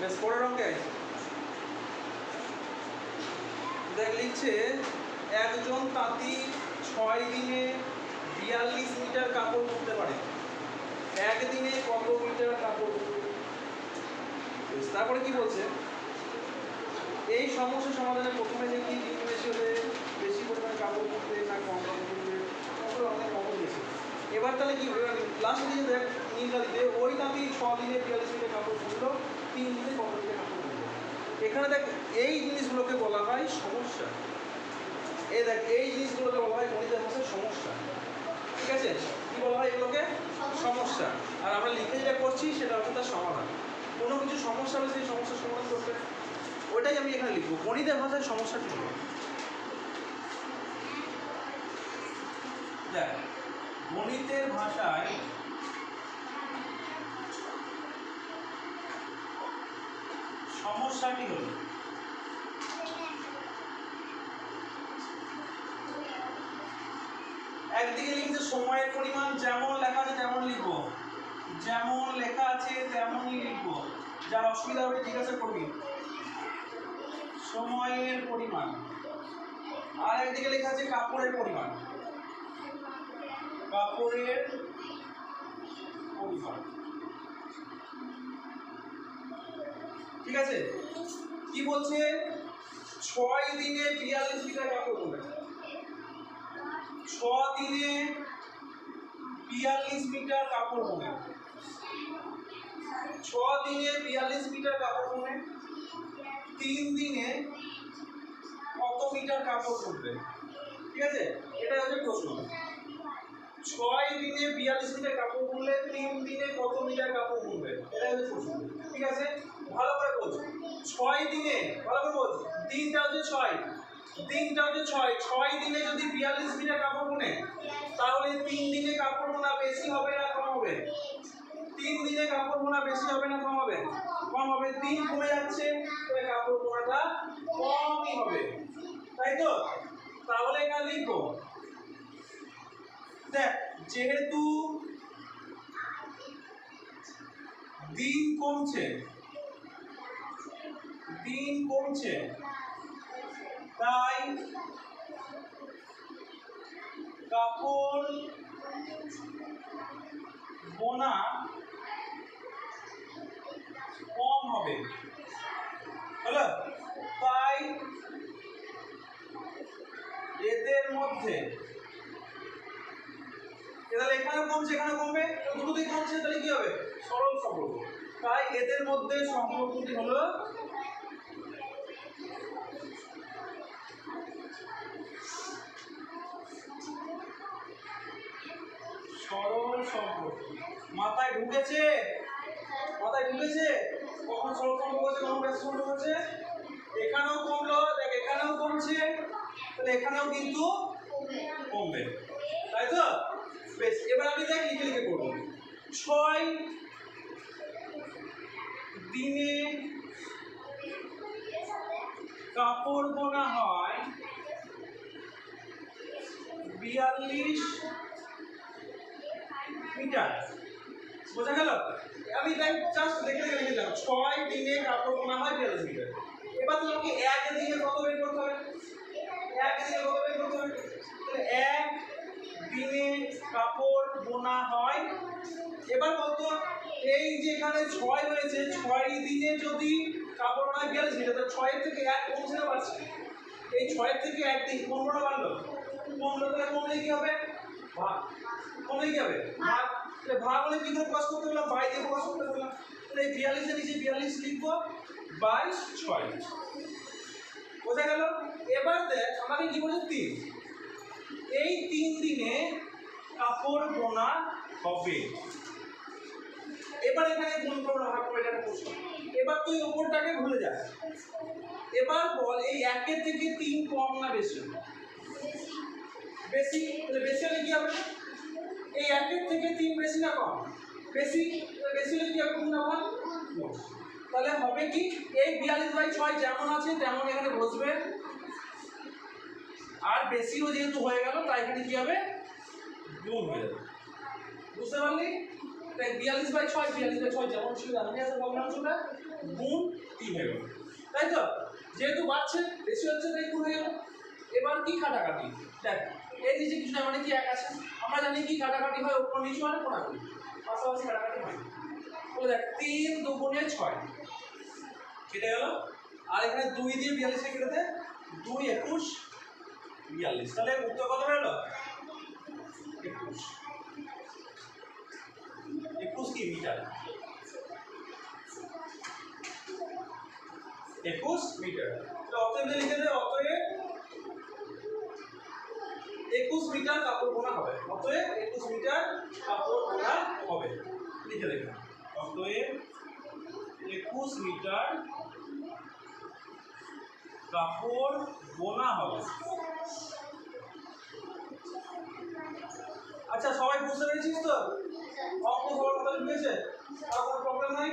বেশ, পরের অঙ্কে দেখ, লিখছে, একজন তাঁতি ছয় দিনে বিয়াল্লিশ মিটার কাপড় বুনতে পারে। একদিনে কত মিটার কাপড় তারপরে কি বলছে? এই সমস্যা সমাধানে প্রথমে দেখি দিন বেশি হলে বেশি পরিমাণে কাপড় বুনবে না কম কাপড় বুনবে তারপরে অনেক কাপড় বেশি এবার তাহলে কি লাস্ট দেখ নীলকালিতে ওই তাঁতি ছ দিনে বিয়াল্লিশ মিটার কাপড় বুনলো তিন দিনে বুনলো এখানে দেখ এই জিনিসগুলোকে বলা হয় সমস্যা। এই দেখ এই জিনিসগুলোকে বলা হয় গণিতের ভাষায় সমস্যা। ঠিক আছে? কি বলা হয় এগুলোকে? সমস্যা। আর আমরা লিখে যেটা করছি সেটা হচ্ছে তার সমাধান। কোনো কিছু সমস্যা হলে সেই সমস্যার সমাধান করতে ওটাই আমি এখানে লিখব। গণিতের ভাষায় সমস্যা কি দেখ গণিতের ভাষায় সমস্যাটি হলো, একদিকে লিখছে, সময়ের পরিমাণ যেমন লেখা আছে, তেমন লিখব। যেমন লেখা আছে, তেমনই লিখব। যার অসুবিধা হবে জিজ্ঞাসা করবি। সময়ের পরিমাণ। আর একদিকে লেখা আছে, কাপড়ের পরিমাণ। কাপড়ের পরিমাণ। ঠিক আছে? কি বলছে? ছয় দিনে বিয়াল্লিশ মিটার কাপড় বলে ছ দিনে বিয়াল্লিশ মিটার কাপড় বোনে ছ দিনে বিয়াল্লিশ মিটার কাপড় বোনে তিন দিনে কত মিটার কাপড় বুনবে ঠিক আছে? এটা হচ্ছে প্রশ্ন। ছয় দিনে বিয়াল্লিশ মিটার কাপড় বুনলে তিন দিনে কত মিটার কাপড় বুনবে এটা হচ্ছে প্রশ্ন। ঠিক আছে? ভালো করে বোঝ। ছয় দিনে, ভালো করে বোঝ। দিনটা হচ্ছে ছয়। দিনটা হচ্ছে ছয়। ছয় দিনে যদি বিয়াল্লিশ মিটার কাপড় বোনে, তাহলে তিন দিনে কাপড় বোনা বেশি হবে না কম হবে? তিন দিনে কাপড় বোনা বেশি হবে না কম হবে? কম হবে। দিন কমে যাচ্ছে, তাহলে কাপড় বোনাটা কমই হবে। তাই তো? তাহলে এখানে লিখব। দেখ, যেহেতু দিন কমছে দিন কমছে। তাই কাপড় বোনা কম হবে। হলো? তাই এদের মধ্যে তাহলে এখানে কমছে, এখানে কমবে, দুটোতেই কমছে, তাহলে কি হবে? সরল সম্পর্ক। তাই এদের মধ্যে সম্পর্কটি হলো সরল সম্পর্ক। মাথায় ঢুকেছে? মাথায় ঢুকেছে? কখন সরল সম্পর্ক হচ্ছে, কখন ব্যস্ত হচ্ছে? এখানেও কমলো, দেখ, এখানেও কমছে, তাহলে এখানেও কিন্তু কমবে। তাই তো? বেশ, এবার আমি দেখ লিখে লিখে করব ছয় দিনে কাপড় বোনা হয় বিয়াল্লিশ মিটার গেল? আমি তাই জাস্ট লিখে দিলাম ছয় দিনে কাপড় বোনা হয় বিয়াল্লিশ মিটার এবার তোমাকে এক দিনে কত বের করতে হবে? এক দিনে কত বের করতে হবে? এক দিনে কাপড় বোনা হয়, এবার কত? এই যে এখানে ছয় রয়েছে, ছয় দিনে যদি কাপড় বোনা বিয়াল্লিশ মিটার তাহলে ছয়ের থেকে এক কমছে না বাড়ছে এই ছয়ের থেকে এক দিন না বাড়লো কমলো তাহলে কমলে কি হবে? ভাগ কমলে যাবে। ভাগ হলে কি করে প্রকাশ করতে বললাম বাই দিয়ে প্রকাশ করতে বললাম তাহলে বিয়াল্লিশের নিচে বিয়াল্লিশ লিখব বাইশ ছয়। বোঝা গেল? এবার দেখ আমাকে কি বলছে? তিন। এই তিন দিনে কাপড় বোনা হবে। এবার এখানে গুণ করব না, ভাগ করে, এটা প্রশ্ন। এবার তুই ওপরটাকে ভুলে যাস এবার বল, এই একের থেকে তিন কম না বেশি? বেশি বেশি হলে কি হবে? এই একের থেকে তিন বেশি না কম? বেশি বেশি হলে কি হবে গুণ না ভাগ গুণ। তাহলে হবে কি? এই বিয়াল্লিশ বাই ছয় যেমন আছে, তেমন এখানে বসবে। আর বেশিও যেহেতু হয়ে গেল, তাই এখানে কি হবে? গুণ হয়ে যাবে। বুঝতে পারলি? তাই বিয়াল্লিশ বাই ছয়, বিয়াল্লিশ বাই ছয় যেমন ছিল তেমনই আছে ভগ্নাংশটা গুণ তিন হয়ে গেল। তাই তো? যেহেতু বাড়ছে, বেশি হচ্ছে, তাই গুণ হয়ে গেল। এবার কি কাটাকাটি দেখ এই নিচে কিছু না মানে কি এক আছে? আমরা জানি কি কাটাকাটি হয়, উপর নিচে মানে কোনাকুনি পাশাপাশি কাটাকাটি হয়। তাহলে দেখ, তিন দুগুণে ছয়। কেটে গেল। আর এখানে দুই দিয়ে বিয়াল্লিশে কেটে দে, দুই একুশ, বিয়াল্লিশ। তাহলে উত্তর কত বেরোলো? একুশ। একুশ কি মিটার? একুশ মিটার। যে লিখে দে অতএব একুশ মিটার কাপড় বোনা হবে। অতএব একুশ মিটার কাপড় বোনা হবে। লিখে দেখুন অতএব একুশ মিটার কাপড় বোনা হবে। আচ্ছা সবাই বুঝতে পেরেছিস তো? অঙ্ক সবার কথা বুঝেছে আর কোনো প্রবলেম নাই?